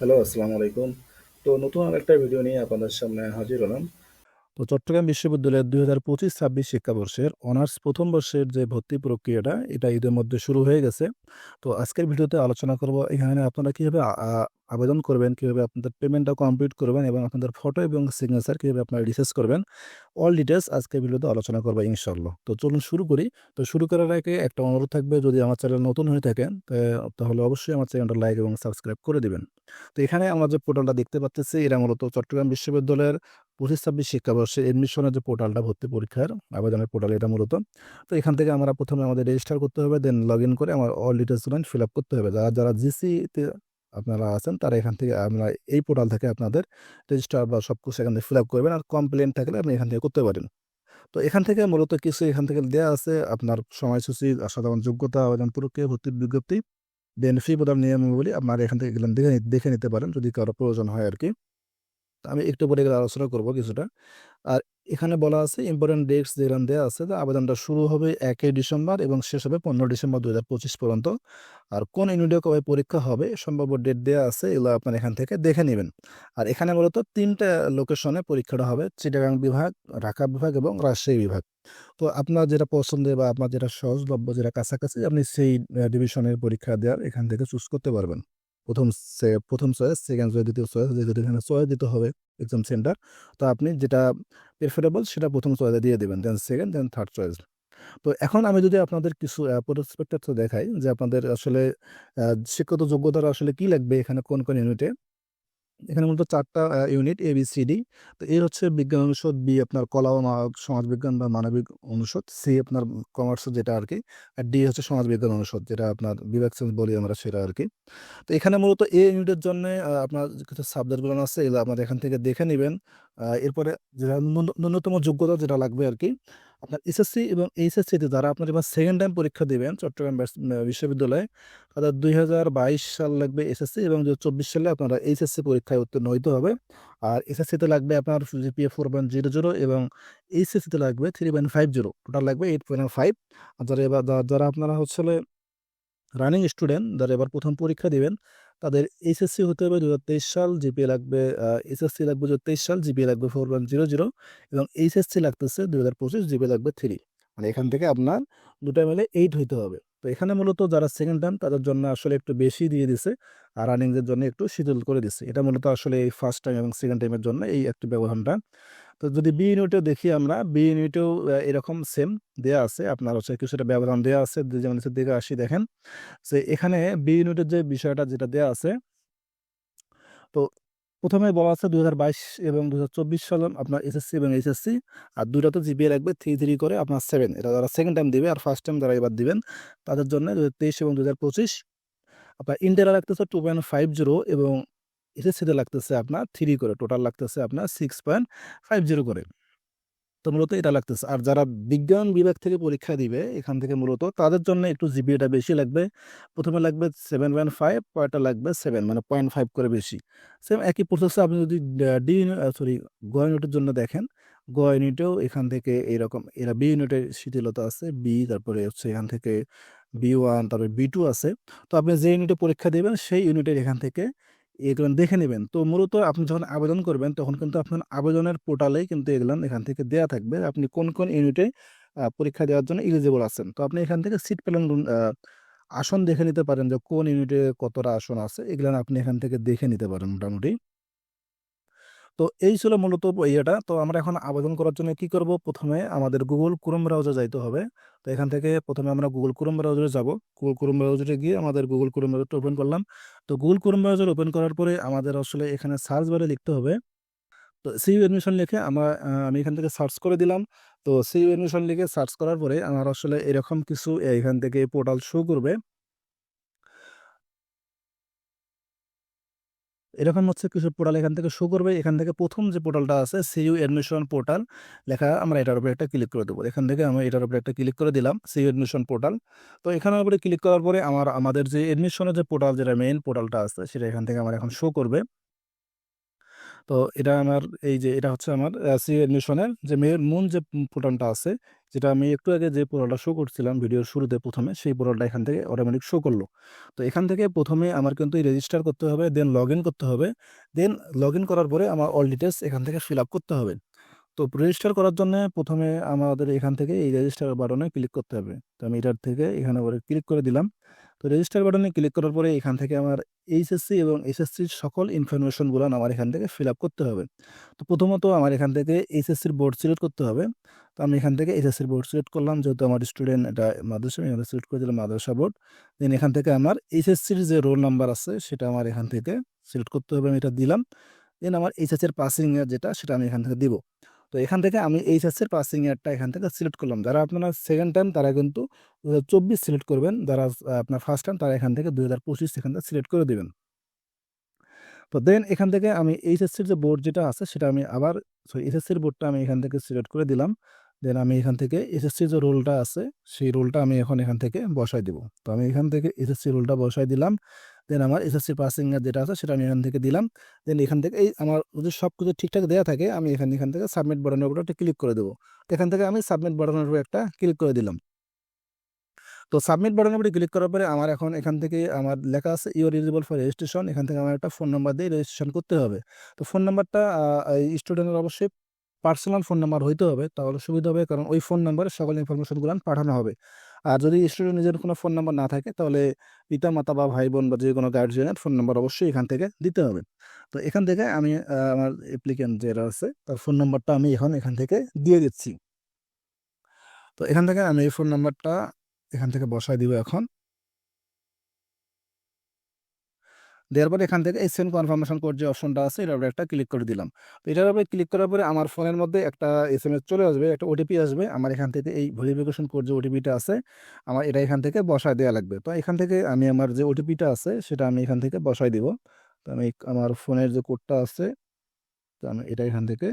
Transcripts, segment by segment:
Hello আসসালামু আলাইকুম তো নতুন আরেকটা ভিডিও নিয়ে আপনাদের সামনে হাজির হলাম। তো চট্টগ্রাম বিশ্ববিদ্যালয়ের দুই হাজার পঁচিশ ছাব্বিশ শিক্ষাবর্ষের অনার্স প্রথম বর্ষের যে ভর্তি প্রক্রিয়াটা, এটা ঈদের মধ্যে শুরু হয়ে গেছে। তো আজকের ভিডিওতে আলোচনা করব এখানে আপনারা কীভাবে আবেদন করবেন, কীভাবে আপনাদের পেমেন্টটা কমপ্লিট করবেন এবং আপনাদের ফটো এবং সিগনেচার কীভাবে আপনারা রিসার্চ করবেন অল ডিটেলস আজকের ভিডিওতে আলোচনা করব ইনশাল্লাহ তো চলুন শুরু করি। তো শুরু করার আগে একটা অনুরোধ থাকবে, যদি আমার চ্যানেল নতুন হয়ে থাকেন তাহলে অবশ্যই আমার চ্যানেলটা লাইক এবং সাবস্ক্রাইব করে দিবেন। তো এখানে আমরা যে পোর্টালটা দেখতে পাচ্ছি এটা মূলত চট্টগ্রাম বিশ্ববিদ্যালয়ের পঁচিশ ছাব্বিশ শিক্ষাবর্ষে এডমিশনের যে পোর্টালটা ভর্তি পরীক্ষার আবেদনের পোর্টাল এটা মূলত। তো এখান থেকে আমরা প্রথমে আমাদের রেজিস্টার করতে হবে দেন লগ ইন করে আমার অল ডিটেলসগুলো ফিল আপ করতে হবে। যারা যারা জিসিতে আপনারা আছেন, তারা এখান থেকে আমরা এই পোর্টাল থেকে আপনাদের রেজিস্টার বা সব কিছু এখান থেকে ফিল আপ করবেন আর কমপ্লেন থাকলে আপনি এখান থেকে করতে পারেন। তো এখান থেকে মূলত কিছু এখান থেকে দেওয়া আছে, আপনার সময়সূচি সাধারণ যোগ্যতা, আবেদন প্রক্রিয়া, ভর্তির বিজ্ঞপ্তি দেন ফি প্রদান নিয়মাবলী আপনার এখান থেকে দেখে দেখে নিতে পারেন যদি কারও প্রয়োজন হয় আর কি। আমি একটু পরে আলোচনা করব কিছুটা। আর এখানে বলা আছে ইম্পর্টেন্ট ডেটস যেগুলো দেওয়া আছে আবেদনটা শুরু হবে একই ডিসেম্বর এবং শেষ হবে পনেরো ডিসেম্বর দু হাজার পঁচিশ পর্যন্ত। আর কোন ইউনিটে কবে পরীক্ষা হবে, সম্ভাব্য ডেট দেওয়া আছে, এগুলো আপনার এখান থেকে দেখে নেবেন। আর এখানে মূলত তিনটা লোকেশনে পরীক্ষাটা হবে চিটাগাং বিভাগ ঢাকা বিভাগ এবং রাজশাহী বিভাগ। তো আপনার যেটা পছন্দের বা আপনার যেটা সহজলভ্য, যেটা কাছাকাছি, আপনি সেই ডিভিশনের পরীক্ষা দেওয়ার এখান থেকে চুজ করতে পারবেন। প্রথম প্রথম চয়েস সেকেন্ড চয়েস দ্বিতীয় চয়েস যেহেতু এখানে চয়েস দিতে হবে এক্সাম সেন্টার তো আপনি যেটা প্রেফারেবল সেটা প্রথম চয়েসে দিয়ে দেবেন then second then third choice তো এখন আমি যদি আপনাদের কিছু প্রসপেক্টার দেখাই যে আপনাদের আসলে শিক্ষত যোগ্যতার আসলে কি লাগবে এখানে, কোন কোন ইউনিটে এখানে মূলত চারটা unit A B C D তো এ হচ্ছে বিজ্ঞান অনুষদ বি আপনার কলা ও সমাজবিজ্ঞান বা মানবিক অনুষদ সি আপনার কমার্স যেটা আর কি আর ডি হচ্ছে সমাজবিজ্ঞান অনুষদ, যেটা আপনার বিভাগ বলি আমরা সেটা আর কি তো এখানে মূলত এ ইউনিটের জন্য আপনার কিছু সাবজেক্টগুলো আছে, এগুলো আপনার এখান থেকে দেখে নেবেন। এরপরে যেটা ন্যূন- ন্যূনতম যোগ্যতা যেটা লাগবে আর কি আপনার এসএসসি এবং এইচএসসিতে যারা আপনার এবার সেকেন্ড টাইম পরীক্ষা দেবেন, চট্টগ্রাম বিশ্ববিদ্যালয়ে, তাদের দুই হাজার বাইশ সাল লাগবে এসএসসি এবং দু চব্বিশ সালে আপনারা এইচএসসি পরীক্ষায় উত্তীর্ণ হইতে হবে। আর এসএসসিতে লাগবে আপনার GPA four point zero zero এবং এইচএসসিতে লাগবে three point five zero total লাগবে এইট পয়েন্ট ফাইভ আর যারা এবার, যারা আপনারা হচ্ছে রানিং স্টুডেন্ট যারা এবার প্রথম পরীক্ষা দিবেন তাদের এইচএসসি হতে হবে দু সাল জিপিএ লাগবে এসএসসি লাগবে দু সাল জিপিএ লাগবে ফোর পয়েন্ট জিরো জিরো এবং এইচএসসি লাগতেছে দু হাজার পঁচিশ জিপিএ লাগবে থ্রি মানে এখান থেকে আপনার দুটা মিলে এইট হইতে হবে। তো এখানে মূলত যারা সেকেন্ড টার্ম তাদের জন্য আসলে একটু বেশি দিয়ে দিছে আর রানিংদের জন্য একটু শিথিল করে দিছে। এটা মূলত আসলে এই ফার্স্ট টাইম এবং সেকেন্ড টাইমের জন্য এই একটু ব্যবধানটা। তো যদি বি ইউনিটেও দেখি আমরা বি ইউনিটেও এরকম সেম দেওয়া আছে। আপনার হচ্ছে কিছুটা ব্যবধান দেওয়া আছে। যেমন নিচের দিকে আসি দেখেন, যে এখানে বি ইউনিটের যে বিষয়টা যেটা দেওয়া আছে, তো প্রথমে বলা আছে দু হাজার বাইশ এবং দু সালে আপনার এসএসসি এবং এইচএসসি আর দুটা তো জিপিএ লাগবে থ্রি থ্রি করে আপনার সেভেন এটা যারা সেকেন্ড টাইম দিবে আর ফার্স্ট টাইম যারা এবার দিবেন, তাদের জন্য দুই হাজার তেইশ এবং দু আপনার ইন্টারা লাগতেছে টু পয়েন্ট ফাইভ জিরো এবং এসএসসিতে লাগতেছে আপনার থ্রি করে, টোটাল লাগতেছে আপনার সিক্স পয়েন্ট ফাইভ জিরো করে। তো মূলত এটা লাগতেছে। আর যারা বিজ্ঞান বিভাগ থেকে পরীক্ষা দিবে, এখান থেকে মূলত তাদের জন্য একটু জিপিএটা বেশি লাগবে। প্রথমে লাগবে সেভেন পয়েন্ট ফাইভ পয়েন্টটা লাগবে সেভেন মানে পয়েন্ট ফাইভ করে বেশি। সেম একই প্রসেসে আপনি যদি ডি সরি গ ইউনিটের জন্য দেখেন, গ ইউনিটেও এখান থেকে এইরকম এরা বি ইউনিটের শিথিলতা আছে বি তারপরে হচ্ছে এখান থেকে বি ওয়ান তারপরে বি টু আছে। তো আপনি যে ইউনিটে পরীক্ষা দেবেন, সেই ইউনিটের এখান থেকে এগুলো দেখে নেবেন। তো মূলত আপনি যখন আবেদন করবেন, তখন কিন্তু আপনার আবেদনের পোর্টালেই কিন্তু এগুলো এখান থেকে দেওয়া থাকবে। আপনি কোন কোন ইউনিটে পরীক্ষা দেওয়ার জন্য এলিজিবল আছেন। তো আপনি এখান থেকে সিট পেলেন আসন দেখে নিতে পারেন যে কোন ইউনিটে কতটা আসন আছে। এগুলো আপনি এখান থেকে দেখে নিতে পারেন মোটামুটি। তো এই ছিল মূলত ইয়েটা। তো আমরা এখন আবেদন করার জন্য কি করব? প্রথমে আমাদের গুগল ক্রোম ব্রাউজার যাইতে হবে। তো এখান থেকে প্রথমে আমরা গুগল ক্রোম ব্রাউজারে যাব। গুগল ক্রোম ব্রাউজারে গিয়ে আমাদের গুগল ক্রোম ব্রাউজারটা ওপেন করলাম। তো গুগল ক্রোম ব্রাউজার ওপেন করার পরে আমাদের আসলে এখানে সার্চ বারে লিখতে হবে। তো সিইউ অ্যাডমিশন লিখে আমার আমি এখান থেকে সার্চ করে দিলাম। তো সিইউ অ্যাডমিশন লিখে সার্চ করার পরে আমার আসলে এরকম কিছু এখান থেকে পোর্টাল শো করবে। এরকম হচ্ছে কিছু পোর্টাল, এখান থেকে শো করবে। এখান থেকে প্রথম যে পোর্টালটা আছে সিইউ অ্যাডমিশন পোর্টাল লেখা আমরা এটার উপরে একটা ক্লিক করে দেবো। এখান থেকে আমি এটার উপরে একটা ক্লিক করে দিলাম সিইউ এডমিশন পোর্টাল তো এখানের উপরে ক্লিক করার পরে আমার, আমাদের যে অ্যাডমিশনের যে পোর্টাল যেটা মেইন পোর্টালটা আছে, সেটা এখান থেকে আমার এখন শো করবে। তো এটা আমার, এই যে এটা হচ্ছে আমার সি মিশনের যে মেয়ের মূল যে পোর্টালটা আছে, যেটা আমি একটু আগে যে পোর্টালটা শো করছিলাম, ভিডিওর শুরুতে প্রথমে, সেই পোর্টালটা এখান থেকে অটোমেটিক শো করল। তো এখান থেকে প্রথমে আমার কিন্তু রেজিস্টার করতে হবে দেন লগ করতে হবে দেন লগ করার পরে আমার অল ডিটেলস এখান থেকে ফিল আপ করতে হবে। তো রেজিস্টার করার জন্য প্রথমে আমাদের এখান থেকে এই রেজিস্টার বাটনে ক্লিক করতে হবে। তো আমি এটার থেকে এখানে ক্লিক করে দিলাম। তো রেজিস্টার বাটনে ক্লিক করার পরে এখান থেকে আমার এইচএসসি এবং এসএসসির সকল ইনফরমেশনগুলো আমার এখান থেকে ফিল আপ করতে হবে। তো প্রথমত আমার এখান থেকে এইচএসসির বোর্ড সিলেক্ট করতে হবে। তো আমি এখান থেকে এইচএসসির বোর্ড সিলেক্ট করলাম, যেহেতু আমার স্টুডেন্ট এটা মাদ্রাসা, আমি সিলেক্ট করে দিলাম মাদ্রাসা বোর্ড দেন এখান থেকে আমার এইচএসসির যে রোল নাম্বার আছে, সেটা আমার এখান থেকে সিলেক্ট করতে হবে, আমি এটা দিলাম। দেন আমার এইচএসের পাসিং যেটা, সেটা আমি এখান থেকে দিব। তো এখান থেকে আমি এইচএসের পাসিং ইয়ারটা এখান থেকে সিলেক্ট করলাম। যারা আপনারা সেকেন্ড টাইম তারা কিন্তু দু চব্বিশ সিলেক্ট করবেন। যারা আপনার ফার্স্ট টাইম তারা এখান থেকে দুই হাজার পঁচিশ এখান থেকে সিলেক্ট করে দেবেন। তো দেন এখান থেকে আমি এইচএসসির যে বোর্ড যেটা আছে, সেটা আমি আবার সরি এসএসসির বোর্ডটা আমি এখান থেকে সিলেক্ট করে দিলাম। দেন আমি এখান থেকে এসএসসির যে রোলটা আছে, সেই রোলটা আমি এখন এখান থেকে বসাই দিব। তো আমি এখান থেকে এসএসসি রোলটা বসাই দিলাম। দেন আমার এসএসসি পাসিং যেটা আছে সেটা আমি এখান থেকে দিলাম। দেন এখান থেকে এই আমার যদি সব কিছু ঠিকঠাক দেওয়া থাকে, আমি এখান এখান থেকে সাবমিট বাটনের উপর একটা ক্লিক করে দেবো। এখান থেকে আমি সাবমিট বাটনের উপর একটা ক্লিক করে দিলাম। তো সাবমিট বাটনের উপরে ক্লিক করার পরে আমার এখন এখান থেকে আমার লেখা আছে ইউর এলিজিবল ফর রেজিস্ট্রেশন এখান থেকে আমার একটা ফোন নাম্বার দিয়ে রেজিস্ট্রেশন করতে হবে। তো ফোন নাম্বারটা স্টুডেন্টের অবশ্যই পার্সোনাল ফোন নাম্বার হইতে হবে। তাহলে সুবিধা হবে কারণ ওই ফোন নাম্বারে সকল ইনফরমেশনগুলো পাঠানো হবে। আর যদি স্টুডেন্ট নিজের কোনো ফোন নাম্বার না থাকে, তাহলে পিতা মাতা বা ভাই বোন বা যে কোনো গার্জিয়ানের ফোন নাম্বার অবশ্যই এখান থেকে দিতে হবে। তো এখান থেকে আমি আমার অ্যাপ্লিকেন্ট যেটা আছে, তার ফোন নাম্বারটা আমি এখন এখান থেকে দিয়ে দিচ্ছি। তো এখান থেকে আমি এই ফোন নাম্বারটা এখান থেকে বসায় দিব এখন। দেওয়ার পরে এখান থেকে এই সেন্ড কনফার্মেশন কোড যে অপশনটা আছে, এটার উপরে একটা ক্লিক করে দিলাম। তো এটার উপরে ক্লিক করার পরে আমার ফোনের মধ্যে একটা এস এম এস চলে আসবে, একটা ওটিপি আসবে। আমার এখান থেকে এই ভেরিফিকেশন কোড যে ওটিপিটা আছে, আমার এটা এখান থেকে বসায় দেওয়া লাগবে। তো এখান থেকে আমি আমার যে ওটিপিটা আছে, সেটা আমি এখান থেকে বসাই দিব। তো আমি আমার ফোনের যে কোডটা আছে, তো আমি এটা এখান থেকে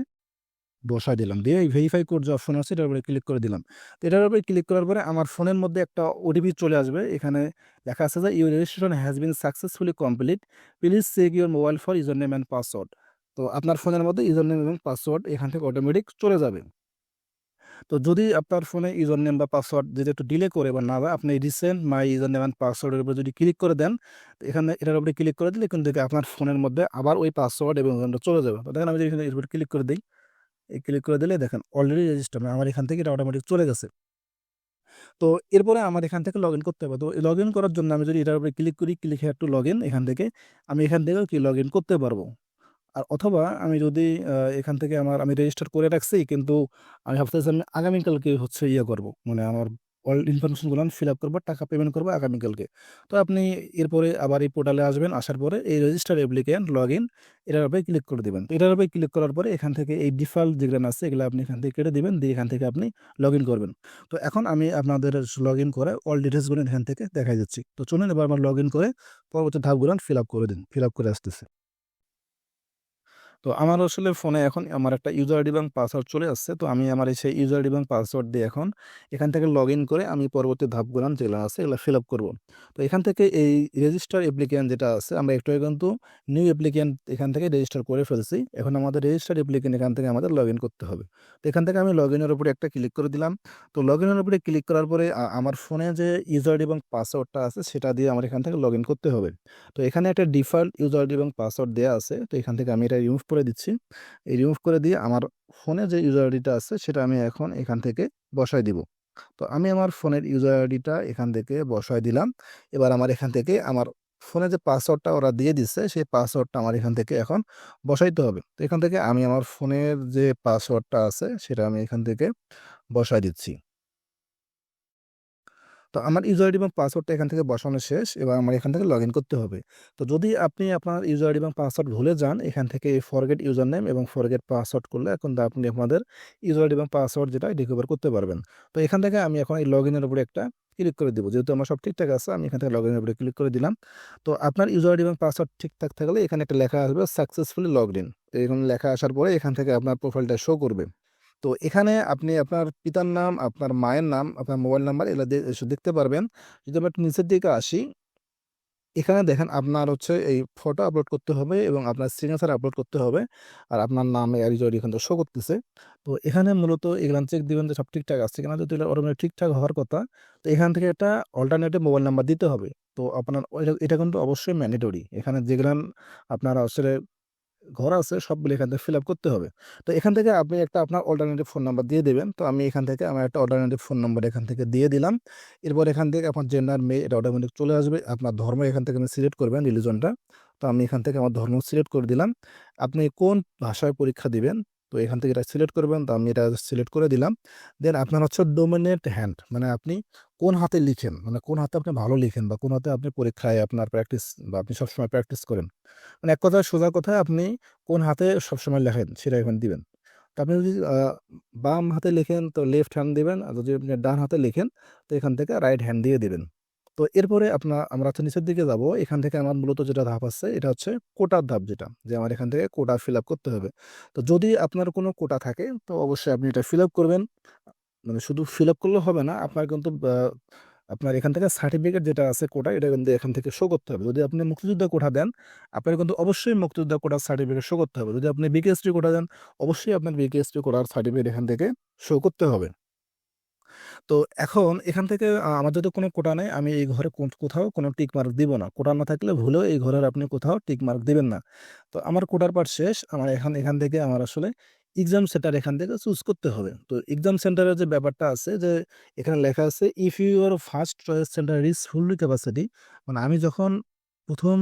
বসাই দিলাম। দিয়ে এই ভেরিফাই কোড যে অপশন আছে, এটার উপরে ক্লিক করে দিলাম। এটার উপরে ক্লিক করার পরে আমার ফোনের মধ্যে একটা ওটিপি চলে আসবে। এখানে লেখা আছে যে your registration has been successfully complete please check your mobile for user name and password তো আপনার ফোনের মধ্যে ইউজার নেম এবং পাসওয়ার্ড এখান থেকে অটোমেটিক চলে যাবে। তো যদি আপনার ফোনে ইউজার নেম বা পাসওয়ার্ড যদি একটু ডিলে করে বা না আপনি recent my user name and পাসওয়ার্ডের উপরে যদি ক্লিক করে দেন এখানে এটার উপরে ক্লিক করে দিলে কিন্তু আপনার ফোনের মধ্যে আবার ওই পাসওয়ার্ড এবং চলে যাবে। দেখেন আমি যদি এখানে ক্লিক করে দিই ক্লিক করে দিলে দেখেন অলরেডি রেজিস্টার আমার এখান থেকে এটা অটোমেটিক চলে গেছে। তো এরপরে আমার এখান থেকে লগ করতে হবে। তো লগ করার জন্য আমি যদি এটার উপরে ক্লিক করি ক্লিক হ্যাড টু লগ এখান থেকে, আমি এখান থেকেও কি লগ করতে পারব? আর অথবা আমি যদি এখান থেকে আমার, আমি রেজিস্টার করে রাখছি, কিন্তু আমি ভাবতেছি আমি আগামীকালকে হচ্ছে ইয়ে করব। মানে আমার অল ইনফরমেশনগুলো ফিল আপ করব, টাকা পেমেন্ট করব আগামীকালকে। তো আপনি এরপরে আবার এই পোর্টালে আসবেন, আসার পরে এই রেজিস্টার অ্যাপ্লিকেন্ট লগ ইন এটার উপরে ক্লিক করে দেবেন। এটার উপরে ক্লিক করার পরে এখান থেকে এই ডিফল্ট যেগুলো আছে, এগুলো আপনি এখান থেকে কেটে দেবেন, দিয়ে এখান থেকে আপনি লগ ইন করবেন। তো এখন আমি আপনাদের লগ ইন করে অল ডিটেলসগুলো এখান থেকে দেখাই দিচ্ছি। তো চলুন এবার আমার লগ ইন করে পরবর্তী ধাপগুলো ফিল আপ করে দিন ফিল আপ করে আসতেছে। তো আমার আসলে ফোনে এখন আমার একটা ইউজার আইডি এবং পাসওয়ার্ড চলে আসছে। তো আমি আমার সেই ইউজার আইডি এবং পাসওয়ার্ড দিয়ে এখন এখান থেকে লগ ইন করে আমি পরবর্তী ধাপগুলো যেগুলো আছে এগুলো ফিল আপ করব। তো এখান থেকে এই রেজিস্টার অ্যাপ্লিকেন্ট যেটা আছে, আমরা একটু কিন্তু নিউ অ্যাপ্লিকেন্ট এখান থেকে রেজিস্টার করে ফেলছি। এখন আমাদের রেজিস্টার অ্যাপ্লিকেন্ট এখান থেকে আমাদের লগ ইন করতে হবে। তো এখান থেকে আমি লগ ইনের উপরে একটা ক্লিক করে দিলাম। তো লগ ইনের উপরে ক্লিক করার পরে আমার ফোনে যে ইউজার আইডি এবং পাসওয়ার্ডটা আছে, সেটা দিয়ে আমার এখান থেকে লগ ইন করতে হবে। তো এখানে একটা ডিফল্ট ইউজার আইডি এবং পাসওয়ার্ড দেওয়া আছে। তো এখান থেকে আমি এটা রিমুভ করে দিচ্ছি। এই রিমুভ করে দিয়ে আমার ফোনে যে ইউজার আইডিটা আছে, সেটা আমি এখন এখান থেকে বসাই দিব। তো আমি আমার ফোনের ইউজার আইডিটা এখান থেকে বসাই দিলাম। এবার আমার এখান থেকে আমার ফোনে যে পাসওয়ার্ডটা ওরা দিয়ে দিচ্ছে, সেই পাসওয়ার্ডটা আমার এখান থেকে এখন বসাইতে হবে। তো এখান থেকে আমি আমার ফোনের যে পাসওয়ার্ডটা আছে, সেটা আমি এখান থেকে বসাই দিচ্ছি। তো আমার ইউজার আইডি এবং পাসওয়ার্ডটা এখান থেকে বসানো শেষ, এবার আমার এখান থেকে লগ করতে হবে। তো যদি আপনি আপনার ইউজার আইডি এবং পাসওয়ার্ড ভুলে যান, এখান থেকে ফরগেট ইউজার নেম এবং ফরগেট পাসওয়ার্ড করলে এখন আপনি আপনাদের ইউজার আইডি এবং পাসওয়ার্ড যেটা রিকভার করতে পারবেন। তো এখান থেকে আমি এখন এই লগ ইনের উপরে একটা ক্লিক করে দেবো। যেহেতু আমার সব ঠিকঠাক আছে, আমি এখান থেকে লগ ইনের উপরে ক্লিক করে দিলাম। তো আপনার ইউজার আইডি এবং পাসওয়ার্ড ঠিকঠাক থাকলে এখানে একটা লেখা আসবে সাকসেসফুলি লগ ইন এখানে লেখা আসার পরে এখান থেকে আপনার প্রোফাইলটা শো করবে। তো এখানে আপনি আপনার পিতার নাম, আপনার মায়ের নাম, আপনার মোবাইল নাম্বার এগুলো দেখতে পারবেন। যদি আমরা একটু নিচের দিকে আসি, এখানে দেখেন আপনার হচ্ছে এই ফটো আপলোড করতে হবে এবং আপনার সিগনেচার আপলোড করতে হবে আর আপনার নাম এখান থেকে শো করতেছে। তো এখানে মূলত এগুলান চেক দিবেন যে সব ঠিকঠাক আছে কিনা, যদি অটোমেটিক ঠিকঠাক হওয়ার কথা, তো এখান থেকে একটা অল্টারনেটিভ মোবাইল নাম্বার দিতে হবে। তো আপনার এটা কিন্তু অবশ্যই ম্যান্ডেটরি এখানে যেগুলান আপনার আসলে ঘর আছে সবগুলো এখান থেকে ফিল আপ করতে হবে। তো এখান থেকে আপনি একটা আপনার অল্টারনেটিভ ফোন নাম্বার দিয়ে দেবেন। তো আমি এখান থেকে আমার একটা অল্টারনেটিভ ফোন নাম্বার এখান থেকে দিয়ে দিলাম। এরপর এখান থেকে আপনার জেন্ডার মেয়ে এটা অটোমেটিক চলে আসবে। আপনার ধর্ম এখান থেকে আপনি সিলেক্ট করবেন রিলিজনটা তো আমি এখান থেকে আমার ধর্ম সিলেক্ট করে দিলাম। আপনি কোন ভাষায় পরীক্ষা দিবেন? তো এখান থেকে এটা সিলেক্ট করবেন। তো আমি এটা সিলেক্ট করে দিলাম। দেন আপনার হচ্ছে ডোমিনেট হ্যান্ড মানে আপনি কোন হাতে লিখেন? মানে কোন হাতে আপনি ভালো লিখেন বা কোন হাতে আপনি পরীক্ষায় আপনার প্র্যাকটিস বা আপনি সবসময় প্র্যাকটিস করেন? মানে এক কথায় সোজা কথায় আপনি কোন হাতে সবসময় লেখেন, সেটা এখানে দিবেন। তো আপনি যদি বাম হাতে লেখেন, তো লেফট হ্যান্ড দিবেন। আর যদি আপনি ডান হাতে লেখেন, তো এখান থেকে রাইট হ্যান্ড দিয়ে দিবেন। তো এরপরে আপনার আমরা হচ্ছে নিচের দিকে যাব। এখান থেকে আমার মূলত যেটা ধাপ আছে, এটা হচ্ছে কোটার ধাপ যেটা, যে আমার এখান থেকে কোটা ফিল করতে হবে। তো যদি আপনার কোনো কোটা থাকে, তো অবশ্যই আপনি এটা ফিল করবেন। মানে শুধু ফিল করলে হবে না, আপনার কিন্তু আপনার এখান থেকে সার্টিফিকেট যেটা আছে কোটা, এটা কিন্তু এখান থেকে শো করতে হবে। যদি আপনি মুক্তিযোদ্ধা কোটা দেন, আপনার কিন্তু অবশ্যই মুক্তিযোদ্ধা কোটার সার্টিফিকেট শো করতে হবে। যদি আপনি বিকেএসটি কোটা দেন, অবশ্যই আপনার বিকেএসটি কোটার সার্টিফিকেট এখান থেকে শো করতে হবে। তো এখন এখান থেকে আ আমার যদি কোনো কোটা নেই, আমি এই ঘরে কোথাও কোনো টিক মার্ক দিব না। কোটা না থাকলে ভুলেও এই ঘরের আপনি কোথাও টিক মার্ক দিবেন না। তো আমার কোটার পার্ট শেষ। আমার এখান এখান থেকে আমার আসলে এক্সাম সেন্টার এখান থেকে চুজ করতে হবে। তো এক্সাম সেন্টারের যে ব্যাপারটা আছে যে এখানে লেখা আছে if your first choice centre is fully capacity মানে আমি যখন প্রথম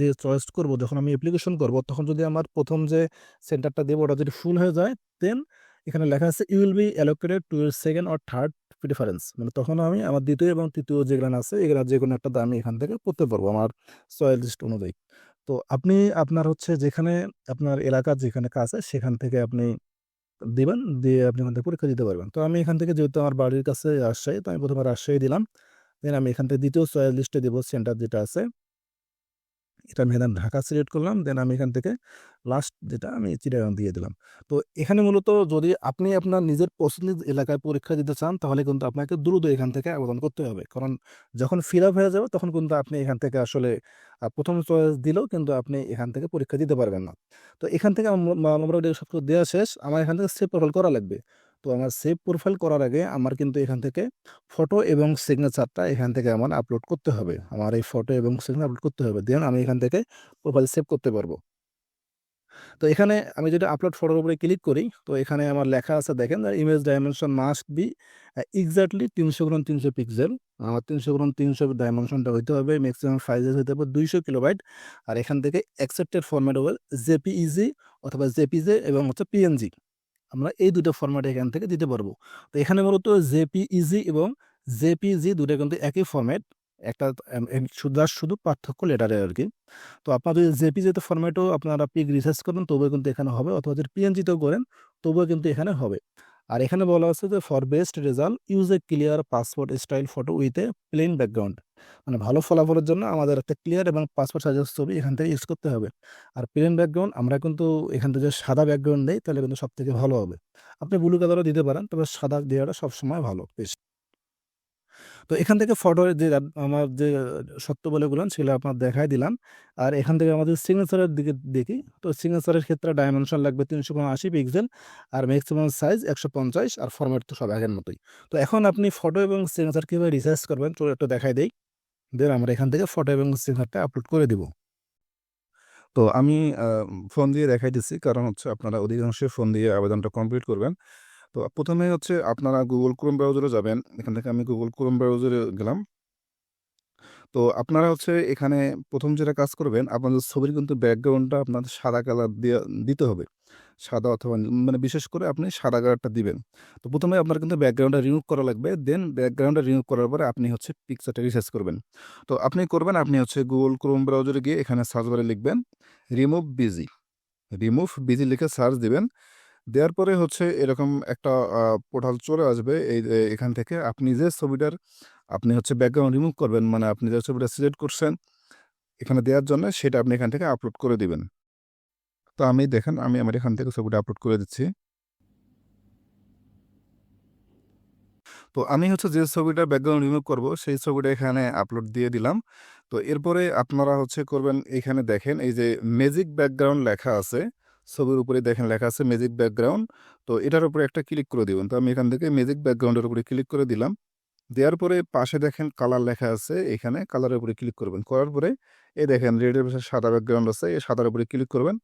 যে চয়েস করব, যখন আমি অ্যাপ্লিকেশন করব তখন যদি আমার প্রথম যে সেন্টারটা দেব ওটা যদি ফুল হয়ে যায় দেন এখানে লেখা আছে you will be allocated to your second or third preference মানে তখন আমি আমার দ্বিতীয় এবং ৩য় যেগুলান আছে এগুলো যে কোনো একটা আমি এখান থেকে করতে পারব আমার চয়েস লিস্ট অনুযায়ী। তো আপনি আপনার হচ্ছে যেখানে আপনার এলাকার যেখানে কাজ আছে সেখান থেকে আপনি দিবেন, দিয়ে আপনি ওখান থেকে পরীক্ষা দিতে পারবেন। তো আমি এখান থেকে যেহেতু আমার বাড়ির কাছে রাজশাহী, তো আমি ১ম এ রাজশাহী দিলাম। দেন আমি এখান থেকে দ্বিতীয় চয়েস লিস্টে দিব সেন্টার যেটা আছে। এটা আমি এখানে ঢাকা সিলেক্ট করলাম। দেন আমি এখান থেকে লাস্ট যেটা আমি চিটাগাং দিয়ে দিলাম। তো এখানে মূলত যদি আপনি আপনার নিজের পছন্দের এলাকায় পরীক্ষা দিতে চান, তাহলে কিন্তু আপনাকে দ্রুত এখান থেকে আবেদন করতে হবে। কারণ যখন ফিল আপ হয়ে যাবে, তখন কিন্তু আপনি এখান থেকে আসলে প্রথম চয়েস দিলেও কিন্তু আপনি এখান থেকে পরীক্ষা দিতে পারবেন না। তো এখান থেকে আম, মা মোটামুটি সবকিছু দেওয়া শেষ। আমার এখান থেকে সেভ প্রোফাইল করা লাগবে। তো আমার সেভ প্রোফাইল করার আগে আমার কিন্তু এখান থেকে ফটো এবং সিগনেচারটা এখান থেকে আমার আপলোড করতে হবে। আমার এই ফটো এবং সিগনেচার আপলোড করতে হবে। দেন আমি এখান থেকে প্রোফাইল সেভ করতে পারব। তো এখানে আমি যদি আপলোড ফটোর উপরে ক্লিক করি, তো এখানে আমার লেখা আছে, দেখেন image dimension must be a exactly ৩০০x৩০০ pixel. আমার ৩০০x৩০০ ডাইমেনশনটা হইতে হবে। ম্যাক্সিমাম সাইজ হইতে হবে ২০০ কিলোবাইট। আর এখান থেকে অ্যাকসেপ্টেড ফরম্যাট হবে জেপিইজি অথবা জেপিজে এবং হচ্ছে পিএনজি। আমরা এই দুটো ফর্ম্যাট এখান থেকে দিতে পারব। তো এখানে মূলত জেপিইজি এবং জেপিজি ২ টা কিন্তু একই ফর্ম্যাট একটা শুধু শুধু পার্থক্য লেটারে আর কি তো আপনার যদি জেপিজিতে ফর্ম্যাটও আপনারা পিক রিসার্চ করেন তবুও কিন্তু এখানে হবে, অথবা যদি পিএনজিতেও করেন, তবুও কিন্তু এখানে হবে। আর এখানে বলা হচ্ছে যে for best result use a clear passport style photo with a plain background. মানে ভালো ফলাফলের জন্য আমাদের একটা ক্লিয়ার এবং পাসপোর্ট সাইজের ছবি এখান থেকে ইউজ করতে হবে। আর প্লেন ব্যাকগ্রাউন্ড আমরা কিন্তু এখান থেকে সাদা ব্যাকগ্রাউন্ড দেই, তাহলে কিন্তু সব থেকে ভালো হবে। আপনি ব্লু কালারও দিতে পারেন, তবে সাদা দেওয়াটা সবসময় ভালো, বেশ। তো এখান থেকে ফটোর যে আমার যে শর্তাবলীগুলান সেগুলো আপনার দেখায় দিলাম। আর এখান থেকে আমাদের সিগনেচারের দিকে দেখি। তো সিগনেচারের ক্ষেত্রে ডাইমেনশন লাগবে তিনশো ৩৭৯ পিক্সেল আর ম্যাক্সিমাম সাইজ ১৫০ আর ফরম্যাট তো সব আগের মতোই। তো এখন আপনি ফটো এবং সিগনেচার কীভাবে রিসার্চ করবেন চলুন একটু দেখাই দেই। দেন আমরা এখান থেকে ফটো এবং সিগনেচারটা আপলোড করে দিব। তো আমি ফোন দিয়ে দেখাই দিচ্ছি কারণ হচ্ছে আপনারা অধিকাংশই ফোন দিয়ে আবেদনটা কমপ্লিট করবেন। তো প্রথমে হচ্ছে আপনারা গুগল ক্রোম ব্রাউজারে যাবেন। এখান থেকে আমি গুগল ক্রোম ব্রাউজারে গেলাম। তো আপনারা হচ্ছে এখানে প্রথম যেটা কাজ করবেন, আপনাদের ছবির কিন্তু ব্যাকগ্রাউন্ডটা আপনাদের সাদা কালার দিয়ে দিতে হবে। সাদা অথবা মানে বিশেষ করে আপনি সাদা কালারটা দিবেন। তো প্রথমে আপনার কিন্তু ব্যাকগ্রাউন্ডটা রিমুভ করা লাগবে। দেন ব্যাকগ্রাউন্ডটা রিমুভ করার পরে আপনি হচ্ছে পিকচারটা রিসার্চ করবেন। তো আপনি করবেন, আপনি হচ্ছে গুগল ক্রোম ব্রাউজারে গিয়ে এখানে সার্চ বারে লিখবেন রিমুভ বিজি। রিমুভ বিজি লিখে সার্চ দিবেন। দেওয়ার পরে হচ্ছে এরকম একটা পোর্টাল চলে আসবে এই এখান থেকে আপনি যে ছবিটার, আপনি হচ্ছে ব্যাকগ্রাউন্ড রিমুভ করবেন মানে আপনি যে ছবিটা সিলেক্ট করছেন, এখানে দেওয়ার জন্য সেটা আপনি এখান থেকে আপলোড করে দিবেন। তো আমি দেখেন, আমি আমার এখান থেকে ছবিটা আপলোড করে দিচ্ছি। তো আমি হচ্ছে যে ছবিটা ব্যাকগ্রাউন্ড রিমুভ করব, সেই ছবিটা এখানে আপলোড দিয়ে দিলাম তো এরপরে আপনারা হচ্ছে করবেন, এখানে দেখেন এই যে ম্যাজিক ব্যাকগ্রাউন্ড লেখা আছে ছবির উপরে দেখেন লেখা আছে ম্যাজিক ব্যাকগ্রাউন্ড তো এটার উপরে একটা ক্লিক করে দিবেন। তো আমি এখান থেকে ম্যাজিক ব্যাকগ্রাউন্ডের উপরে ক্লিক করে দিলাম। দেওয়ার পরে পাশে দেখেন কালার লেখা আছে, এখানে কালারের উপরে ক্লিক করবেন। করার পরে এই দেখেন রেডের পাশে সাদা ব্যাকগ্রাউন্ড আছে, এই সাদার উপরে ক্লিক করবেন।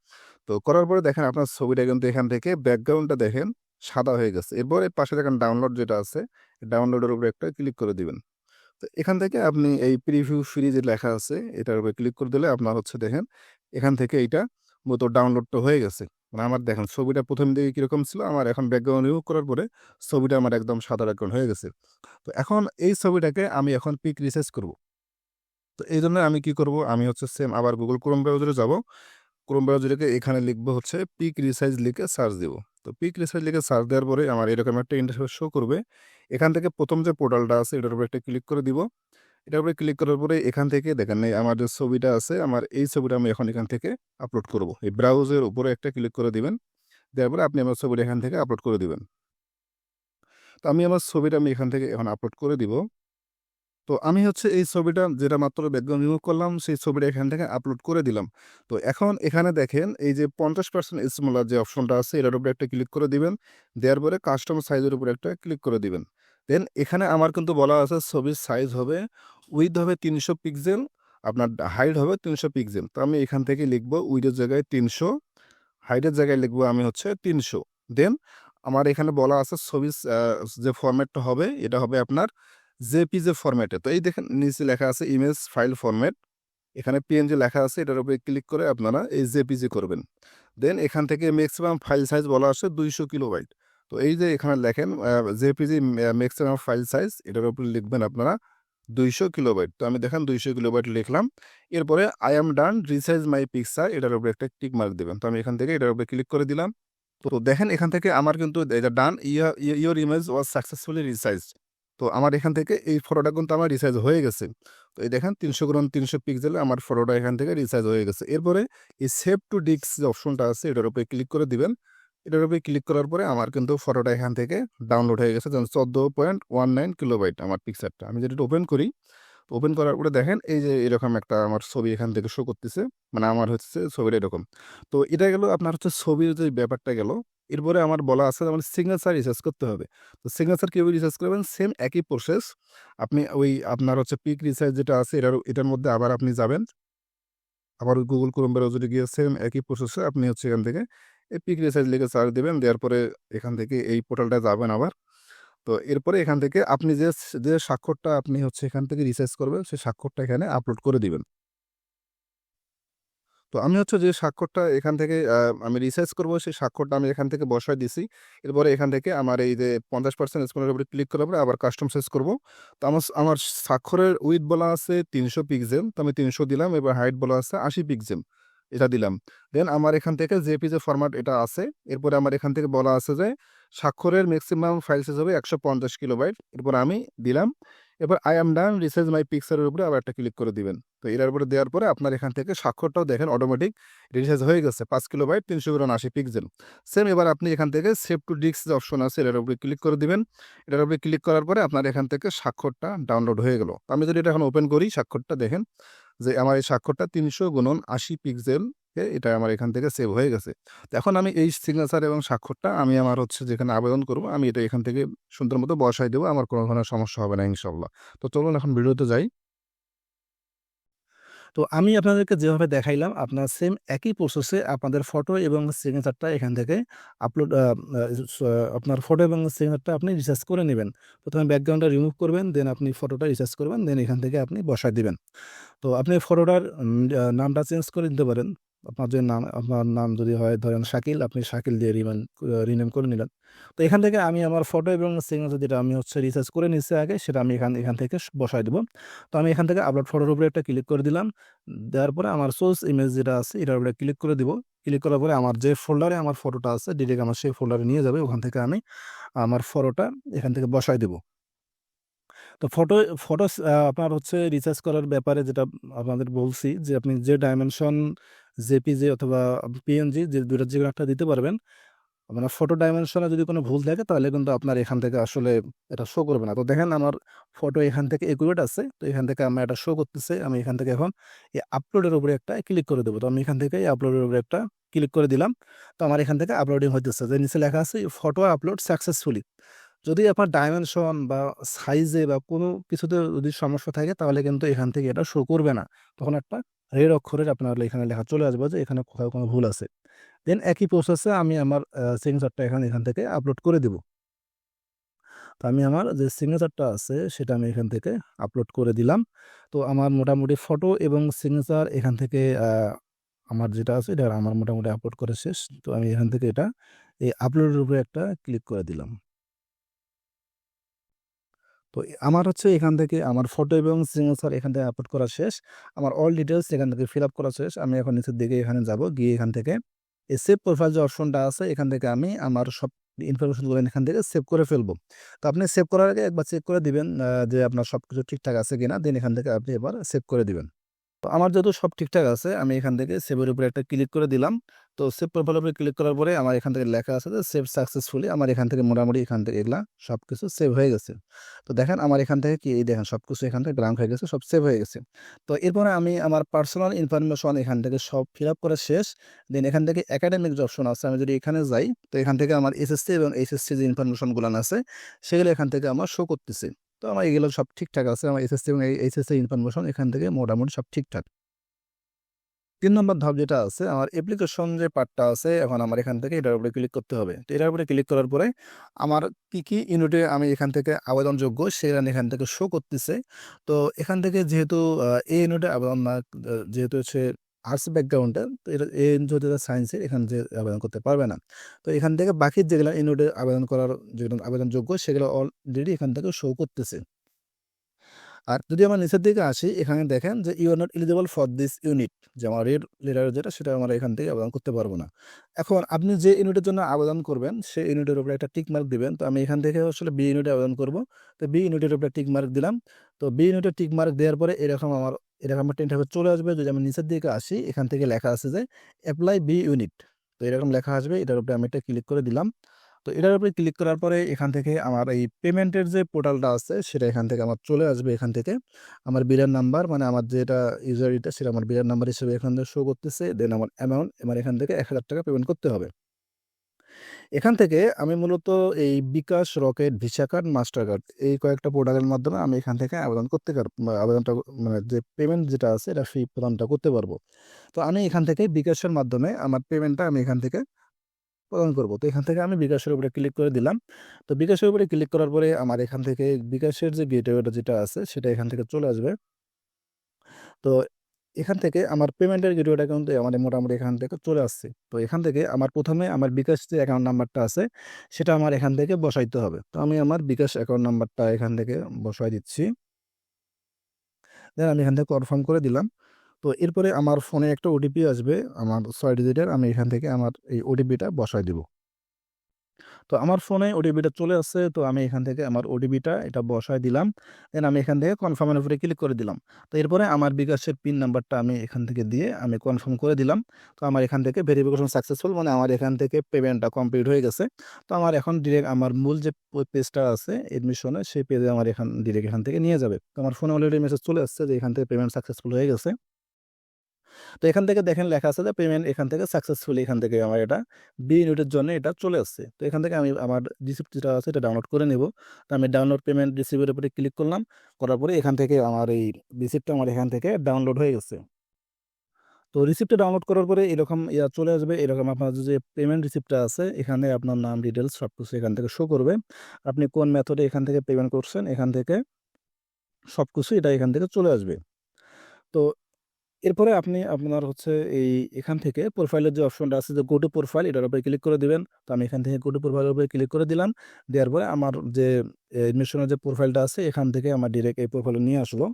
তো করার পরে দেখেন আপনার ছবিটা কিন্তু এখান থেকে ব্যাকগ্রাউন্ডটা দেখেন সাদা হয়ে গেছে। এরপরে পাশে দেখেন ডাউনলোড যেটা আছে ডাউনলোডের উপরে একটা ক্লিক করে দিবেন। তো এখান থেকে আপনি এই প্রিভিউ ফ্রি যে লেখা আছে, এটার উপরে ক্লিক করে দিলে আপনার হচ্ছে দেখেন, এখান থেকে এইটা মতো ডাউনলোডটা হয়ে গেছে। মানে আমার দেখেন ছবিটা প্রথম দিকে কীরকম ছিল, আমার এখন ব্যাকগ্রাউন্ড রিমুভ করার পরে ছবিটা আমার একদম সাদা ব্যাকগ্রাউন্ড হয়ে গেছে। তো এখন এই ছবিটাকে আমি এখন পিক রিসার্চ করব। তো এই জন্য আমি কি করব? আমি হচ্ছে সেম আবার গুগল ক্রোম ব্রাউজারে যাব। ক্রোম ব্রাউজারকে এখানে লিখব হচ্ছে পিক রিসাইজ লিখে সার্চ দিব। তো পিক রিসাইজ লিখে সার্চ দেওয়ার পরে আমার এরকম একটা ইন্টারফেস শো করবে। এখান থেকে প্রথম যে পোর্টালটা আছে, এটার উপরে একটা ক্লিক করে দিব। এটার উপরে ক্লিক করার পরে এখান থেকে দেখেন আমার যে ছবিটা আছে, আমার এই ছবিটা আমি এখন এখান থেকে আপলোড করব। এই ব্রাউজের উপরে একটা ক্লিক করে দিবেন, দেওয়ার পরে আপনি আমার ছবিটা এখান থেকে আপলোড করে দিবেন। তো আমি আমার ছবিটা আমি এখান থেকে এখন আপলোড করে দিব। তো আমি হচ্ছে এই ছবিটা যেটা মাত্র ব্যাকগ্রাউন্ড রিমুভ করলাম, সেই ছবিটা এখান থেকে আপলোড করে দিলাম। তো এখন এখানে দেখেন এই যে পঞ্চাশ পার্সেন্ট স্মলার যে অপশনটা আছে, এটার উপরে একটা ক্লিক করে দিবেন, দেওয়ার পরে কাস্টম সাইজের উপরে একটা ক্লিক করে দিবেন। দেন এখানে আমার কিন্তু বলা আছে ছবির সাইজ হবে উইথ হবে তিনশো পিক্সেল আপনার হাইট হবে তিনশো পিক্সেল তো আমি এখান থেকে লিখব উইথের জায়গায় তিনশো হাইটের জায়গায় লিখব আমি হচ্ছে তিনশো। দেন আমার এখানে বলা আছে ছবির যে ফরম্যাটটা হবে, এটা হবে আপনার জেপিজে ফরম্যাটে তো এই দেখেন, নিচে লেখা আছে ইমেজ ফাইল ফরম্যাট এখানে পিএনজি লেখা আছে, এটার উপরে ক্লিক করে আপনারা এই জেপিজি করবেন। দেন এখান থেকে ম্যাক্সিমাম ফাইল সাইজ বলা আছে দুইশো কিলোবাইট তো এই যে এখানে লেখেন জেপিজি ম্যাক্সিমাম ফাইল সাইজ এটার উপরে লিখবেন আপনারা দুইশো কিলোবাইট তো আমি দেখেন দুইশো কিলোবাইট লিখলাম। এরপরে I am done resize my picture এটার উপরে একটা টিক মার্ক দেবেন। তো আমি এখান থেকে এটার উপরে ক্লিক করে দিলাম। তো দেখেন এখান থেকে আমার কিন্তু এটা done your image was successfully resized তো আমার এখান থেকে এই ফটোটা কিন্তু আমার রিসাইজ হয়ে গেছে। তো এই দেখেন তিনশো গ্রাম তিনশো পিক্সেলে আমার ফটোটা এখান থেকে রিসাইজ হয়ে গেছে। এরপরে এই সেভ টু ডিক্স যে অপশনটা আছে, এটার উপরে ক্লিক করে দিবেন। এটার উপরে ক্লিক করার পরে আমার কিন্তু ফটোটা এখান থেকে ডাউনলোড হয়ে গেছে। যেমন চোদ্দ পয়েন্ট ওয়ান নাইন কিলোবাইট আমার পিকচারটা আমি যেটা ওপেন করি ওপেন করার পরে দেখেন, এই যে এরকম একটা আমার ছবি এখান থেকে শো করতেছে। মানে আমার হচ্ছে ছবিটা এরকম। তো এটা গেল আপনার হচ্ছে ছবির যে ব্যাপারটা গেল, এরপরে আমার বলা আছে আমার সিগনেচার রিসার্চ করতে হবে। তো সিগনেচার কীভাবে রিসার্চ করবেন? সেম একই প্রসেস আপনি ওই আপনার হচ্ছে পিক রিসার্চ যেটা আছে, এটার এটার মধ্যে আবার আপনি যাবেন। আবার গুগল ক্রোম ব্রাউজারে গিয়ে সেম একই প্রসেসে আপনি হচ্ছে এখান থেকে এই পিক রিসার্চ লিখে সার্চ দেবেন, দেওয়ার পরে এখান থেকে এই পোর্টালটা যাবেন আবার। তো এরপরে এখান থেকে আপনি যে যে স্বাক্ষরটা আপনি হচ্ছে এখান থেকে রিসার্চ করবেন, সেই স্বাক্ষরটা এখানে আপলোড করে দিবেন। তো আমি হচ্ছে যে স্বাক্ষরটা এখান থেকে আমি রিসার্চ করব, সেই স্বাক্ষরটা আমি এখান থেকে বসায় দিছি। এরপরে এখান থেকে আমার এই যে পঞ্চাশ পার্সেন্ট স্পনের উপরে ক্লিক করার পরে আবার কাস্টম সাইজ করব। তো আমার আমার স্বাক্ষরের উইথ বলা আছে তিনশো পিক্সেল তো আমি তিনশো দিলাম, এবার হাইট বলা আছে আশি পিক্সেল এটা দিলাম। দেন আমার এখান থেকে জেপিজে ফরম্যাট এটা আছে, এরপরে আমার এখান থেকে বলা আছে যে স্বাক্ষরের ম্যাক্সিমাম ফাইল সাইজ হবে একশো পঞ্চাশ কিলোবাইট এরপর আমি দিলাম। এবার I am done research my পিকচারের উপরে আবার একটা ক্লিক করে দিবেন। তো এটার উপরে দেওয়ার পরে আপনার এখান থেকে স্বাক্ষরটাও দেখেন অটোমেটিক রিসার্চ হয়ে গেছে, পাঁচ কিলো বাইট তিনশো আশি পিক্সেল সেম এবার আপনি এখান থেকে সেভ টু ডিস্ক যে অপশন আছে, এটার উপরে ক্লিক করে দিবেন। এটার উপরে ক্লিক করার পরে আপনার এখান থেকে স্বাক্ষরটা ডাউনলোড হয়ে গেল। আমি যদি এটা এখন ওপেন করি, স্বাক্ষরটা দেখেন। যে আমার এই স্বাক্ষরটা তিনশো গুণন আশি পিক্সেল এটা আমার এখান থেকে সেভ হয়ে গেছে। তো এখন আমি এই সিগনেচার এবং স্বাক্ষরটা আমি আমার হচ্ছে যেখানে আবেদন করব, আমি এটা এখান থেকে সুন্দর মতো বসাই দেবো, আমার কোনো ধরনের সমস্যা হবে না ইনশাল্লাহ তো চলুন এখন ভিডিওতে যাই। তো আমি আপনাদেরকে যেভাবে দেখাইলাম, আপনার সেম একই প্রসেসে আপনাদের ফটো এবং সিগনেচারটা এখান থেকে আপলোড আপনার ফটো এবং সিগনেচারটা আপনি রিসার্চ করে নেবেন। প্রথমে ব্যাকগ্রাউন্ডটা রিমুভ করবেন দেন আপনি ফটোটা রিসার্চ করবেন দেন এখান থেকে আপনি বসায় দিবেন। তো আপনি ফটোটার নামটা চেঞ্জ করে দিতে পারেন। আপনার যে নাম, আপনার নাম যদি হয়, ধরেন শাকিল, আপনি শাকিল দিয়ে রিমেন, রিনেম করে নিলেন। তো এখান থেকে আমি আমার ফটো এবং সিগনেচার যেটা আমি হচ্ছে রিসার্চ করে নিচ্ছি আগে, সেটা আমি এখান এখান থেকে বসাই দেবো। তো আমি এখান থেকে আপলোড ফটোর উপরে একটা ক্লিক করে দিলাম। দেওয়ার পরে আমার সোর্স ইমেজ যেটা আছে, এটার উপরে ক্লিক করে দিব। ক্লিক করার পরে আমার যে ফোল্ডারে আমার ফটোটা আছে ডিরেক্ট আমার সেই ফোল্ডারে নিয়ে যাবে। ওখান থেকে আমি আমার ফটোটা এখান থেকে বসাই দেবো। তো ফটো ফটো আপনার হচ্ছে রিসার্চ করার ব্যাপারে যেটা আপনাদের বলছি, যে আপনি যে ডাইমেনশন জেপিজে অথবা পিএনজি যে দুইটার যে একটা দিতে পারবেন। আপনার ফটো ডাইমেনশনে যদি কোনো ভুল থাকে, তাহলে কিন্তু আপনার এখান থেকে আসলে এটা শো করবে না। তো দেখেন আমার ফটো এখান থেকে একুরেট আছে, তো এখান থেকে আমার এটা শো করতেছে, আমি এখান থেকে এখন এই আপলোডের উপরে একটা ক্লিক করে দেবো। তো আমি এখান থেকে এই আপলোডের উপরে একটা ক্লিক করে দিলাম, তো আমার এখান থেকে আপলোডিং হইতেছে। যে নিচে লেখা আছে ফটো আপলোড সাকসেসফুলি যদি আপনার ডাইমেনশন বা সাইজে বা কোনো কিছুতে যদি সমস্যা থাকে, তাহলে কিন্তু এখান থেকে এটা শো করবে না। তখন একটা রেড অক্ষরের আপনার এখানে লেখা চলে আসবে যে এখানে কোথাও কোনো ভুল আছে। দেন একই প্রসেসে আমি আমার সিগনেচারটা এখানে, এখান থেকে আপলোড করে দিব। তো আমি আমার যে সিগনেচারটা আছে সেটা আমি এখান থেকে আপলোড করে দিলাম। তো আমার মোটামুটি ফটো এবং সিগনেচার এখান থেকে আমার যেটা আছে এটা আমার মোটামুটি আপলোড করে শেষ। তো আমি এখান থেকে এটা এই আপলোডের উপরে একটা ক্লিক করে দিলাম। তো আমার হচ্ছে এখান থেকে আমার ফটো এবং সিগনেচার এখান থেকে আপলোড করা শেষ। আমার অল ডিটেলস এখান থেকে ফিল আপ করা শেষ। আমি এখন নিচের দিকে এখানে যাব, গিয়ে এখান থেকে এই সেভ প্রোফাইল যে অপশনটা আছে, এখান থেকে আমি আমার সব ইনফরমেশনগুলো এখান থেকে সেভ করে ফেলব। তো আপনি সেভ করার আগে একবার চেক করে দিবেন যে আপনার সব কিছু ঠিকঠাক আছে কিনা। দেন এখান থেকে আপনি এবার সেভ করে দিবেন। তো আমার যেহেতু সব ঠিকঠাক আছে আমি এখান থেকে সেভের উপরে একটা ক্লিক করে দিলাম তো সেভ প্রোফাইলের উপরে ক্লিক করার পরে আমার এখান থেকে লেখা আছে যে সেভ সাকসেসফুলি আমার এখান থেকে মোটামুটি এখান থেকে এগুলা সব কিছু সেভ হয়ে গেছে তো দেখেন আমার এখান থেকে কি এই দেখেন সব কিছু এখান থেকে ব্রাঙ্ক হয়ে গেছে সব সেভ হয়ে গেছে তো এরপরে আমি আমার পার্সোনাল ইনফরমেশন এখান থেকে সব ফিল আপ করা শেষ দেন এখান থেকে একাডেমিক যে অপশন আছে আমি যদি এখানে যাই তো এখান থেকে আমার এসএসসি এবং এইচএসসি যে ইনফরমেশনগুলো আছে সেগুলো এখান থেকে আমার শো করতেছে তো আমার এগুলো সব ঠিকঠাক আছে। আমার এসএসসি এবং এইচএসসি ইনফরমেশন এখান থেকে মোটামুটি সব ঠিকঠাক। তিন নম্বর ধাপ যেটা আছে, আমার অ্যাপ্লিকেশন যে পার্টটা আছে, এখন আমার এখান থেকে এটার উপরে ক্লিক করতে হবে। তো এটার উপরে ক্লিক করার পরে আমার কি কি ইউনিটে আমি এখান থেকে আবেদনযোগ্য সেগুলো এখান থেকে শো করতেছে। তো এখান থেকে যেহেতু এই ইউনিটে আবেদন না যেহেতু হচ্ছে আর্টস ব্যাকগ্রাউন্ডে তো এটা এই সায়েন্সের এখানে যে আবেদন করতে পারবে না। তো এখান থেকে বাকি যেগুলো ইউনিটে আবেদন করার, যেগুলো আবেদনযোগ্য, সেগুলো অলরেডি এখান থেকে শো করতেছে। আর যদি আমরা নিচের দিকে আসি, এখানে দেখেন যে you are not eligible for this unit যে আমার রেড লেটার যেটা, সেটা আমরা এখান থেকে আবেদন করতে পারব না। এখন আপনি যে ইউনিটের জন্য আবেদন করবেন, সেই ইউনিটের উপরে একটা টিক মার্ক দিবেন। তো আমি এখান থেকে আসলে বি ইউনিটে আবেদন করব। তো বি ইউনিটের উপরে টিক মার্ক দিলাম। তো বি ইউনিটে টিক মার্ক দেওয়ার পরে এরকম আমার এরকম একটা ইন্টারভিউ চলে আসবে। যদি আমি নিচের দিকে আসি, এখান থেকে লেখা আছে যে অ্যাপ্লাই বি ইউনিট তো এরকম লেখা আসবে, এটার উপরে আমি একটা ক্লিক করে দিলাম। তো এটার উপরে ক্লিক করার পরে এখান থেকে আমার এই পেমেন্টের যে পোর্টালটা আছে, সেটা এখান থেকে আমার চলে আসবে এখান থেকে। আমার বিলের নাম্বার মানে আমার যেটা ইউজার এটা সেটা আমার বিলের নাম্বার হিসেবে এখান থেকে শো করতেছে। দেন আমার অ্যামাউন্ট আমার এখান থেকে এক হাজার টাকা পেমেন্ট করতে হবে। এখান থেকে আমি মূলত এই bKash Rocket Visa card Mastercard এই কয়েকটা পোর্টালের মাধ্যমে আমি এখান থেকে আবেদন করতে আবেদনটা মানে যে পেমেন্ট যেটা আছে এটা ফি প্রদানটা করতে পারব। তো আমি এখান থেকে বিকাশের মাধ্যমে আমার পেমেন্টটা আমি এখান থেকে প্রদান করব। তো এখান থেকে আমি বিকাশের উপরে ক্লিক করে দিলাম। তো বিকাশের উপরে ক্লিক করার পরে আমার এখান থেকে বিকাশের যে গেটওয়েটা যেটা আছে সেটা এখান থেকে চলে আসবে। তো এখান থেকে আমার পেমেন্টের গেটওয়েটা কিন্তু আমাদের মোটামুটি এখান থেকে চলে আসছে। তো এখান থেকে আমার প্রথমে আমার বিকাশ যে অ্যাকাউন্ট নাম্বারটা আছে, সেটা আমার এখান থেকে বসাইতে হবে। তো আমি আমার বিকাশ অ্যাকাউন্ট নাম্বারটা এখান থেকে বসাই দিচ্ছি। দেন আমি এখান থেকে কনফার্ম করে দিলাম। তো এরপরে আমার ফোনে একটা ওটিপি আসবে, আমার ছয় ডিজিটের আমি এখান থেকে আমার এই ওটিপিটা বসাই দিব। তো আমার ফোনে ওটিপিটা চলে আসছে, তো আমি এখান থেকে আমার ওটিপিটা এটা বসায় দিলাম। দেন আমি এখান থেকে কনফার্মের উপরে ক্লিক করে দিলাম। তো এরপরে আমার বিকাশের পিন নাম্বারটা আমি এখান থেকে দিয়ে আমি কনফার্ম করে দিলাম। তো আমার এখান থেকে ভেরিফিকেশন সাকসেসফুল মানে আমার এখান থেকে পেমেন্টটা কমপ্লিট হয়ে গেছে। তো আমার এখন ডিরেক্ট আমার মূল যে পেজটা আছে এডমিশনে সেই পেজে আমার এখান ডিরেক্ট এখান থেকে নিয়ে যাবে। তো আমার ফোনে অলরেডি মেসেজ চলে আসছে যে এখান থেকে পেমেন্ট সাকসেসফুল হয়ে গেছে। তো এখান থেকে দেখেন লেখা আছে যে পেমেন্ট এখান থেকে সাকসেসফুলি এখান থেকে আমার এটা বি ইউনিটের জন্য এটা চলে আসছে তো এখান থেকে আমি আমার রিসিপ্ট যেটা আছে এটা ডাউনলোড করে নেব তো আমি ডাউনলোড পেমেন্ট রিসিভের উপরে ক্লিক করলাম করার পরে এখান থেকে আমার এই রিসিপ্টটা আমার এখান থেকে ডাউনলোড হয়ে গেছে তো রিসিপ্টটা ডাউনলোড করার পরে এরকম ইয়া চলে আসবে এরকম আপনার যে পেমেন্ট রিসিপ্টটা আছে এখানে আপনার নাম ডিটেলস সব কিছু এখান থেকে শো করবে আপনি কোন মেথডে এখান থেকে পেমেন্ট করছেন এখান থেকে সব কিছু এটা এখান থেকে চলে আসবে তো এরপরে আপনি আপনার হচ্ছে এই এখান থেকে প্রোফাইলের যে অপশনটা আছে যে গো টু প্রোফাইল এটার উপরে ক্লিক করে দিবেন। তো আমি এখান থেকে গো টু প্রোফাইলের উপরে ক্লিক করে দিলাম। দেওয়ার পরে আমার যে ইনভেস্টনের যে প্রোফাইলটা আছে, এখান থেকে আমার ডিরেক্ট এই প্রোফাইলে নিয়ে আসলো।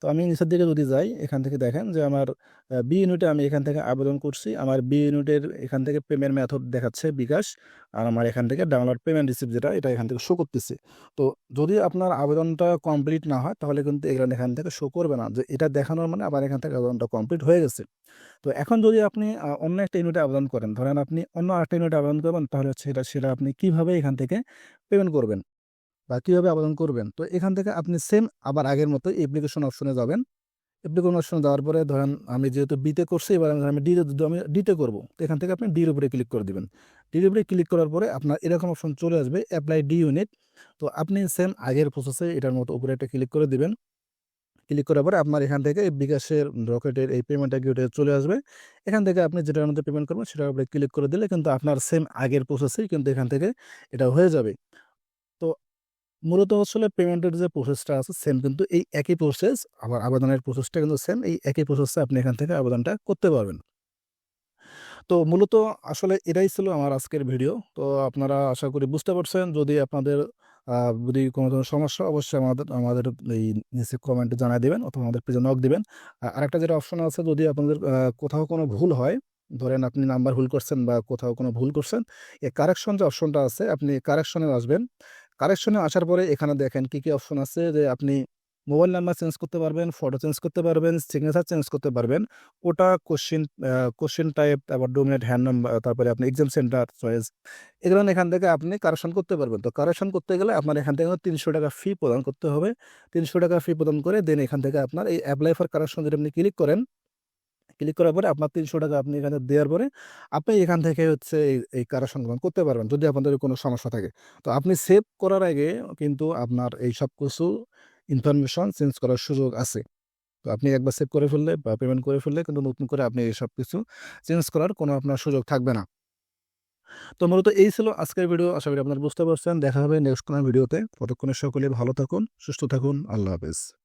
তো আমি নিচের দিকে যদি যাই, এখান থেকে দেখেন যে আমার বি ইউনিটে আমি এখান থেকে আবেদন করছি। আমার বি ইউনিটের এখান থেকে পেমেন্ট মেথড দেখাচ্ছে বিকাশ, আর আমার এখান থেকে ডাউনলোড পেমেন্ট রিসিপ্ট যেটা, এটা এখান থেকে শো করতেছে। তো যদি আপনার আবেদনটা কমপ্লিট না হয়, তাহলে কিন্তু এগুলো এখান থেকে শো করবে না। যে এটা দেখানোর মানে আবার এখান থেকে আবেদনটা কমপ্লিট হয়ে গেছে। তো এখন যদি আপনি অন্য একটা ইউনিটে আবেদন করেন, ধরেন আপনি অন্য আরেকটা ইউনিটে আবেদন করবেন, তাহলে হচ্ছে সেটা সেটা আপনি কীভাবে এখান থেকে পেমেন্ট করবেন? বা কীভাবে আবেদন করবেন? তো এখান থেকে আপনি সেম আবার আগের মতো অ্যাপ্লিকেশন অপশনে যাবেন। অ্যাপ্লিকেশন অপশনে যাওয়ার পরে ধরেন আমি যেহেতু বিতে করছি, এবার আমি- ডিতে আমি ডিতে করব, তো এখান থেকে আপনি ডির উপরে ক্লিক করে দিবেন। ডির উপরে ক্লিক করার পরে আপনার এরকম অপশন চলে আসবে অ্যাপ্লাই ডি ইউনিট তো আপনি সেম আগের প্রসেসে এটার মতো উপরে একটা ক্লিক করে দিবেন। ক্লিক করার পরে আপনার এখান থেকে বিকাশের রকেটের এই পেমেন্টটা গিয়ে চলে আসবে। এখান থেকে আপনি যেটার মধ্যে পেমেন্ট করবেন, সেটার উপরে ক্লিক করে দিলে কিন্তু আপনার সেম আগের প্রসেসেই কিন্তু এখান থেকে এটা হয়ে যাবে। মূলত আসলে পেমেন্টের যে প্রসেসটা আছে সেম কিন্তু এই একই প্রসেস আবার আবেদনের প্রসেসটা কিন্তু সেম এই একই প্রসেসে আপনি এখান থেকে আবেদনটা করতে পারবেন। তো মূলত আসলে এটাই ছিল আমার আজকের ভিডিও তো আপনারা আশা করি বুঝতে পারছেন, যদি আপনাদের যদি কোনো ধরনের সমস্যা, অবশ্যই আমাদের আমাদের এই নিচে কমেন্টে জানাই দেবেন অথবা আমাদের পেজে নক দেবেন। আর আরেকটা যেটা অপশন আছে, যদি আপনাদের কোথাও কোনো ভুল হয়, ধরেন আপনি নাম্বার ভুল করছেন বা কোথাও কোনো ভুল করছেন, এই কারেকশন যে অপশনটা আছে, আপনি কারেকশনে আসবেন। কারেকশনে আসার পরে এখানে দেখেন কি কি অপশন আছে যে আপনি মোবাইল নাম্বার চেঞ্জ করতে পারবেন, ফটো চেঞ্জ করতে পারবেন সিগনেচার চেঞ্জ করতে পারবেন। ওটা কোশ্চিন কোশ্চিন টাইপ তারপর ডোমিনেট হ্যান্ড নাম্বার তারপরে আপনি এক্সাম সেন্টার চয়েস এগুলো এখান থেকে আপনি কারেকশন করতে পারবেন। তো কারেকশন করতে গেলে আপনার এখান থেকে তিনশো টাকা ফি প্রদান করতে হবে। তিনশো টাকা ফি প্রদান করে দেন এখান থেকে আপনার এই অ্যাপ্লাই ফর কারেকশন যদি আপনি ক্লিক করেন ক্লিক করার পরে আপনার তিনশো টাকা আপনি এখানে দেওয়ার পরে আপনি এখান থেকে হচ্ছে এই এই কারেকশন করতে পারবেন যদি আপনাদের কোনো সমস্যা থাকে। তো আপনি সেভ করার আগে কিন্তু আপনার এই সব কিছু ইনফরমেশন চেঞ্জ করার সুযোগ আছে। তো আপনি একবার সেভ করে ফেললে বা পেমেন্ট করে ফেললে কিন্তু নতুন করে আপনি এই সব কিছু চেঞ্জ করার কোনো আপনার সুযোগ থাকবে না। তো মূলত এই ছিল আজকের ভিডিও আশা করি আপনারা বুঝতে পারছেন। দেখা হবে নেক্সট কোনো ভিডিওতে ততক্ষণে সকলে ভালো থাকুন, সুস্থ থাকুন। আল্লাহ হাফেজ।